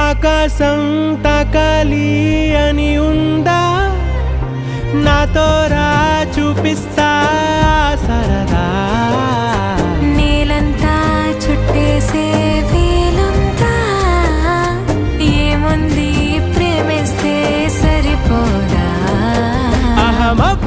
ఆకాశం తకలి అని ఉందా? నాతో రా చూపిస్తా సరదా. నీలంతా చుట్టేసే వేలంతా ఏముంది ప్రేమిస్తే సరిపోదా? అహమబ్